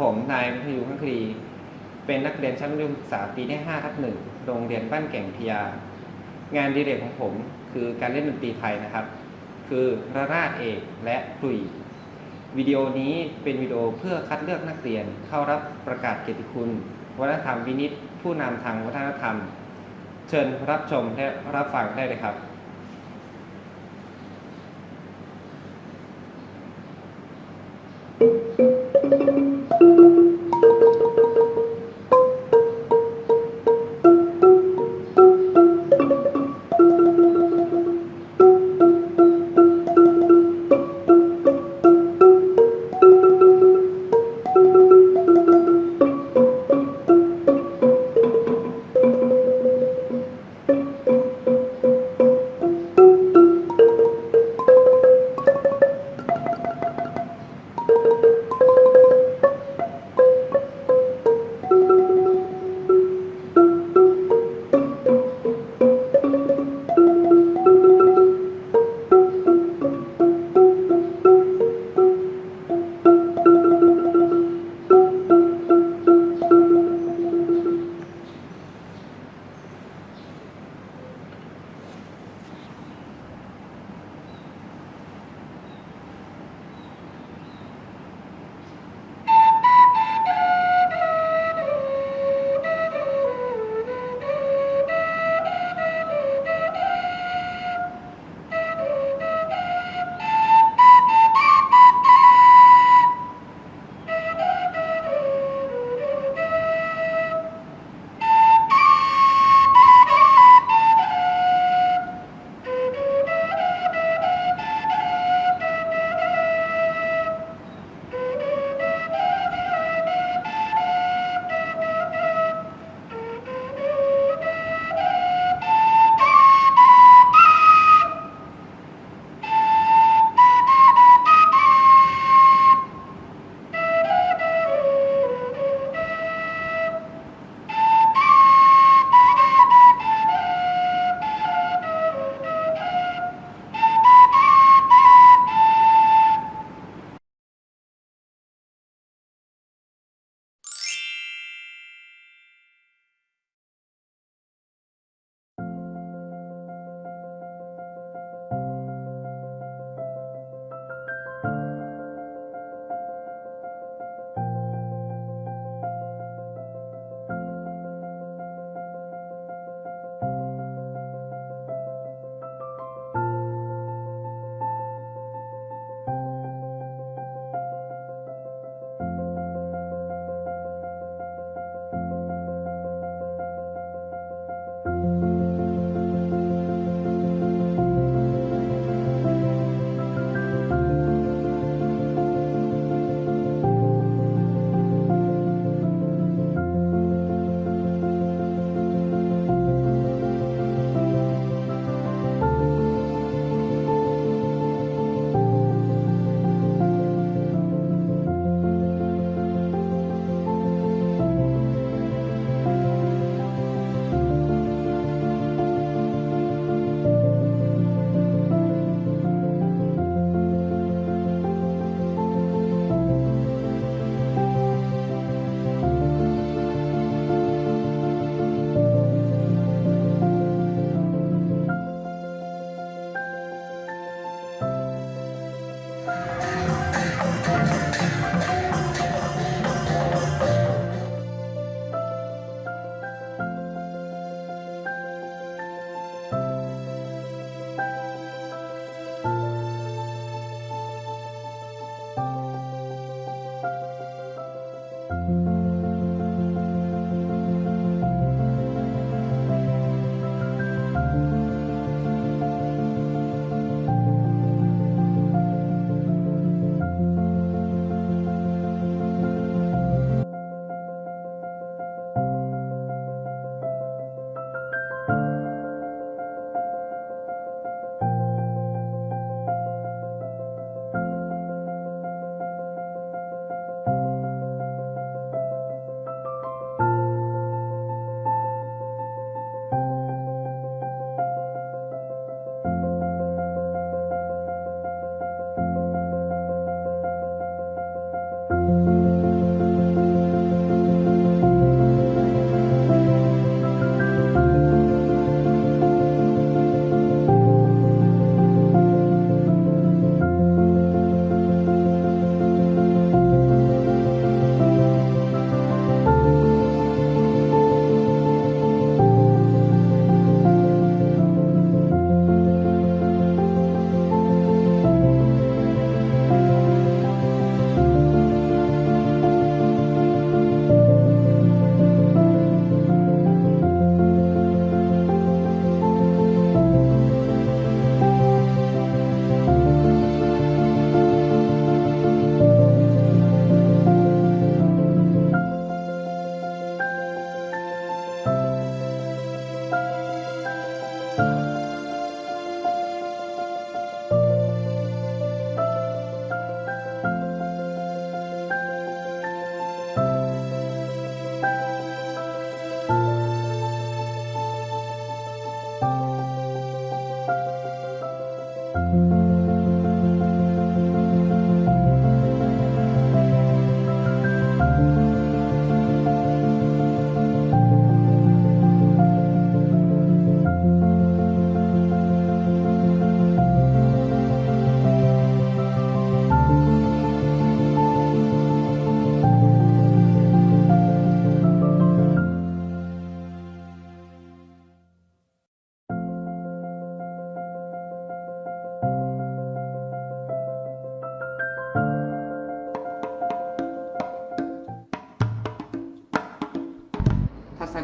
ผมนายวิทยุข้งคดีเป็นนักเรียนชั้นมัธยมศึกษาปีที่5ทับหนึ่งโรงเรียนบ้านแก่งพิยา งานดีเรกของผมคือการเล่นดนตรีไทยนะครับ คือระนาดเอกและคลุยวิดีโอนี้เป็นวิดีโอเพื่อคัดเลือกนักเรียนเข้ารับประกาศเกียรติคุณ วัฒนธรรมวินิตผู้นำทางวัฒนธรรม เชิญรับชมและรับฟังได้เลยครับ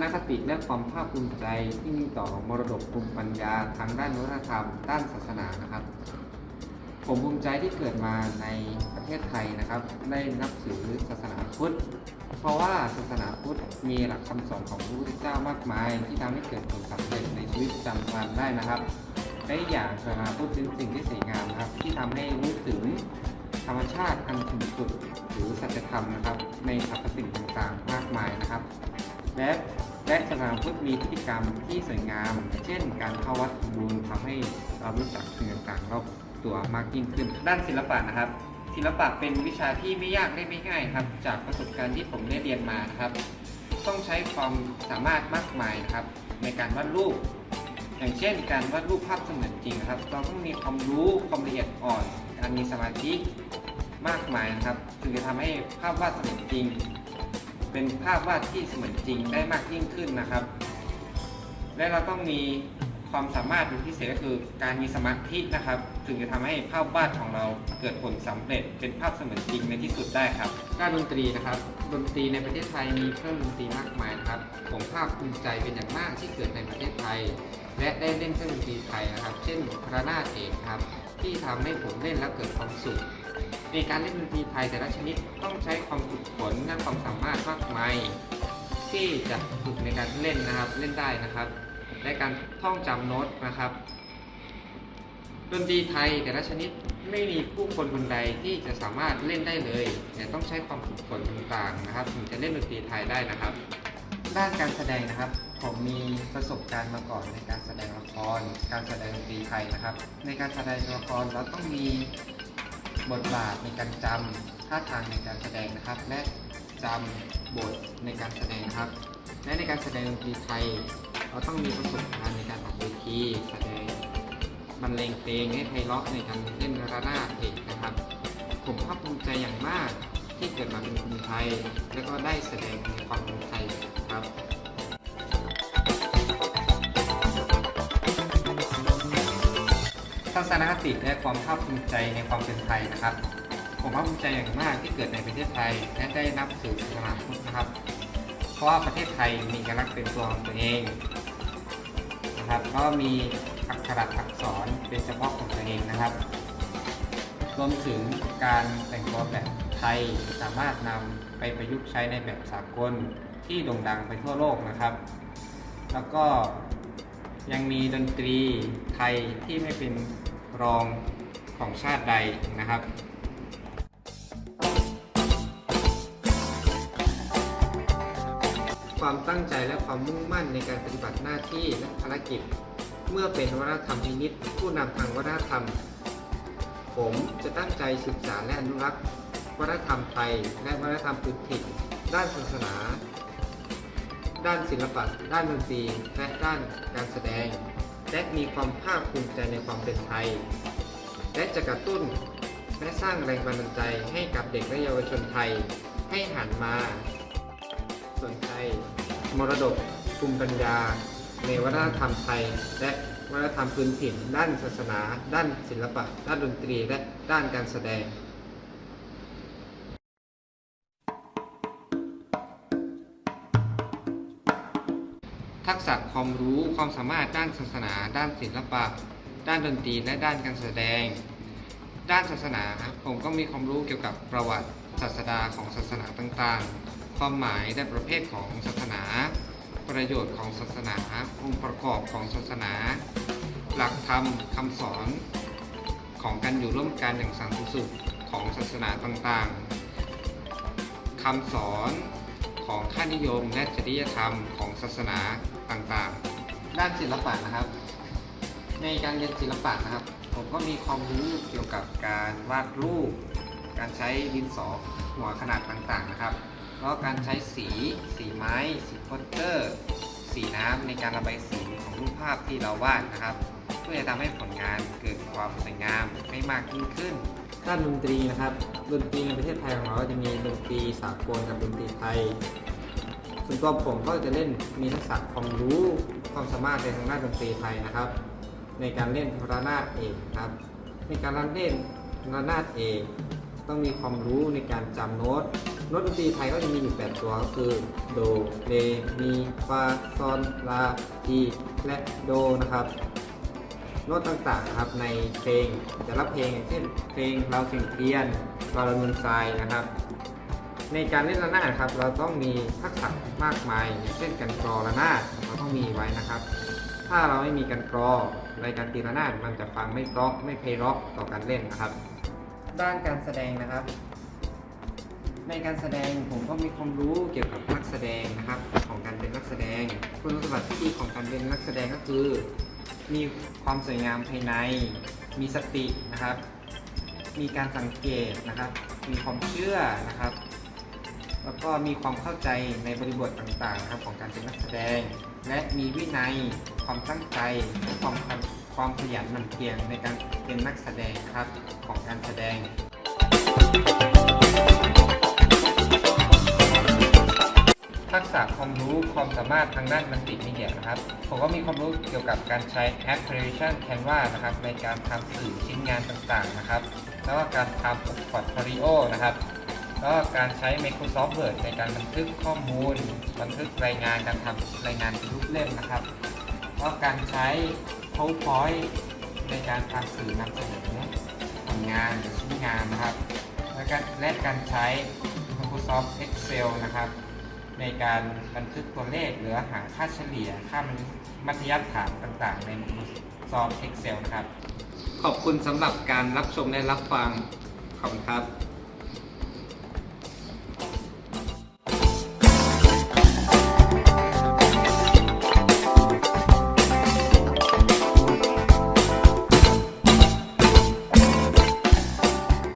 นคติและความภาคภูมิใจที่มีต่อมรดกภูมิปัญญาทางด้านวัฒนธรรม ด้านศาสนานะครับ ผมภูมิใจที่เกิดมาในประเทศไทยนะครับ ได้นับถือศาสนาพุทธ เพราะว่าศาสนาพุทธมีหลักคำสอนของพระพุทธเจ้ามากมาย ที่ทำให้เกิดผลสำเร็จในชีวิตประจำวันได้นะครับและอย่างศาสนาพุทธเป็นสิ่งที่สวยงามนะครับ ที่ทำให้รู้ถึงธรรมชาติอันสูงสุดหรือสัจธรรมนะครับ ในสรรพสิ่งต่างๆ มากมายนะครับ และและศาสนาพุทธมีพฤติกรรมที่สวยงาม เช่น การเข้าวัดทำบุญทำให้เรารู้จักสิ่งต่างๆรอบตัวมากยิ่งขึ้น ด้านศิลปะนะครับ ศิลปะเป็นวิชาที่ไม่ยากและไม่ง่ายครับ จากประสบการณ์ที่ผมได้เรียนมานะครับ ต้องใช้ความสามารถมากมายนะครับ ในการวาดรูป อย่างเช่น การวาดรูปภาพเสมือนจริงครับ เราต้องมีความรู้ความละเอียดอ่อนการมีสมาธิมากมายนะครับ ถึงจะทำให้ภาพวาดเสมือนจริง เป็นภาพวาดที่เสมือนจริงได้มากยิ่งขึ้นนะครับ และเราต้องมีความสามารถพิเศษก็คือการมีสมาธินะครับ ถึงจะทำให้ภาพวาดของเราเกิดผลสำเร็จเป็นภาพเสมือนจริงในที่สุดได้ครับด้านดนตรีนะครับดนตรีในประเทศไทยมีเครื่องดนตรีมากมายครับผมภาคภูมิใจเป็นอย่างมากที่เกิดในประเทศไทย และได้เล่นเครื่องดนตรีไทยนะครับ เช่นระนาดเอกครับที่ทำให้ผมเล่นแล้วเกิดความสุข ในการเล่นดนตรีไทยแต่ละชนิดต้องใช้ความฝึกฝนและความสามารถมากมายที่จะฝึกในการเล่นนะครับเล่นได้นะครับและการท่องจำโน้ตนะครับ ดนตรีไทยแต่ละชนิดไม่มีผู้คนคนใดที่จะสามารถเล่นได้เลยแต่ต้องใช้ความฝึกฝนต่างๆนะครับถึงจะเล่นดนตรีไทยได้นะครับ ด้านการแสดงนะครับ ผมมีประสบการณ์มาก่อนในการแสดงละคร การแสดงดนตรีไทยนะครับ ในการแสดงละครเราต้องมี บทบาทในการจำท่าทางในการแสดงนะครับ และจำบทในการแสดงครับ และในการแสดงดนตรีไทย เราต้องมีประสบการณ์ในการออกเวทีแสดงบรรเลงเพลงให้ไพเราะในการเล่นระนาดเอกนะครับ ผมภาคภูมิใจอย่างมากที่เกิดมาเป็นคนไทย และก็ได้แสดงในความเป็นไทยครับ ศนคติและความภาคภูมิใจในความเป็นไทยนะครับ ผมภาคภูมิใจอย่างมากที่เกิดในประเทศไทยและได้นับถือศาสนาพุทธนะครับ เพราะว่าประเทศไทยมีเอกลักษณ์เป็นตัวของตัวเองนะครับก็มีอักขระอักษรเป็นเฉพาะของตัวเองนะครับ รวมถึงการแต่งตัวแบบไทยสามารถนำไปประยุกต์ใช้ในแบบสากลที่โด่งดังไปทั่วโลกนะครับ แล้วก็ยังมีดนตรีไทยที่ไม่เป็น รองของชาติใดนะครับความตั้งใจและความมุ่งมั่นในการปฏิบัติหน้าที่และภารกิจ เมื่อเป็นวัฒนธรรมพินิษผู้นำทางวัฒนธรรม ผมจะตั้งใจศึกษาและอนุรักษ์ วัฒนธรรมไทย และวัฒนธรรมพื้นถิ่นด้านศาสนา ด้านศิลปะ ด้านดนตรีและด้านการแสดง และมีความภาคภูมิใจในความเป็นไทย และจะกระตุ้นและสร้างแรงบันดาลใจให้กับเด็กและเยาวชนไทยให้หันมาสนใจมรดกภูมิปัญญา ในวัฒนธรรมไทย และวัฒนธรรมพื้นถิ่น ด้านศาสนา ด้านศิลปะ ด้านดนตรีและด้านการแสดง ทักษะความรู้ความสามารถด้านศาสนา ด้านศิลปะ ด้านดนตรีและด้านการแสดง ด้านศาสนาผมก็มีความรู้เกี่ยวกับประวัติศาสดาของศาสนาต่างๆ ความหมายและประเภทของศาสนา ประโยชน์ของศาสนา องค์ประกอบของศาสนา หลักธรรมคำสอนของการอยู่ร่วมกันอย่างสันติสุขของศาสนาต่างๆคำสอน ของค่านิยมและจริยธรรมของศาสนาต่างๆ ด้านศิลปะนะครับ ในการเรียนศิลปะนะครับ ผมก็มีความรู้เกี่ยวกับการวาดรูป การใช้ดินสอหัวขนาดต่างๆนะครับ แล้วการใช้สี สีไม้ สีโปสเตอร์ สีน้ำในการระบายสีของรูปภาพที่เราวาดนะครับ เพื่อจะทำให้ผลงานเกิดความสวยงามให้มากยิ่งขึ้น ด้านดนตรีนะครับ ดนตรีในประเทศไทยของเราก็จะมีดนตรีสากลกับดนตรีไทย ส่วนตัวผมก็จะเล่นมีทักษะความรู้ความสามารถในทางด้านดนตรีไทยนะครับ ในการเล่นระนาดเอกครับ ในการเล่นระนาดเอกต้องมีความรู้ในการจำโน้ตโน้ตดนตรีไทยก็จะมีอยู่ 8 ตัวก็คือโดเรมีฟาซอนลาทีและโดนะครับ โน้ตต่างๆนะครับในเพลงแต่ละเพลงอย่างเช่นเพลงเราสิ่งเทียนวาลนุนทรายนะครับ ในการเล่นระนาดครับ เราต้องมีทักษะมากมายอย่างเช่นการกรอระนาดเราต้องมีไว้นะครับ ถ้าเราไม่มีการกรอในการตีระนาดมันจะฟังไม่เพราะไม่เพเราะต่อการเล่นนะครับ ด้านการแสดงนะครับ ในการแสดงผมก็มีความรู้เกี่ยวกับนักแสดงนะครับ ของการเป็นนักแสดงคุณสมบัติที่ดีของการเป็นนักแสดงก็คือ มีความสวยงามภายใน มีสตินะครับ มีการสังเกตนะครับ มีความเชื่อนะครับ แล้วก็มีความเข้าใจในบริบทต่างๆนะครับของการเป็นนักแสดง และมีวินัย ความตั้งใจและความความขยันหมั่นเพียรในการเป็นนักแสดงครับของการแสดง ทักษะความรู้ความสามารถทางด้านมัลติมีเดียนะครับ ผมก็มีความรู้เกี่ยวกับการใช้แอปพลิเคชัน Canva นะครับ ในการทำสื่อชิ้นงานต่างๆนะครับ แล้วก็การทำพอร์ตโฟลิโอนะครับแล้วก็การใช้ Microsoft Word ในการบันทึกข้อมูล บันทึกรายงานการทำรายงานทุกเล่มนะครับแล้วก็การใช้ PowerPoint ในการทำสื่อนำเสนอผลงานหรือชิ้นงานนะครับ และการและการใช้ Microsoft Excel นะครับ ในการบันทึกตัวเลขหรือหาค่าเฉลี่ย ค่ามัธยัธยฐานต่างๆ ใน Microsoft Excel นะครับ ขอบคุณสำหรับการรับชมและรับฟัง ขอบคุณครับ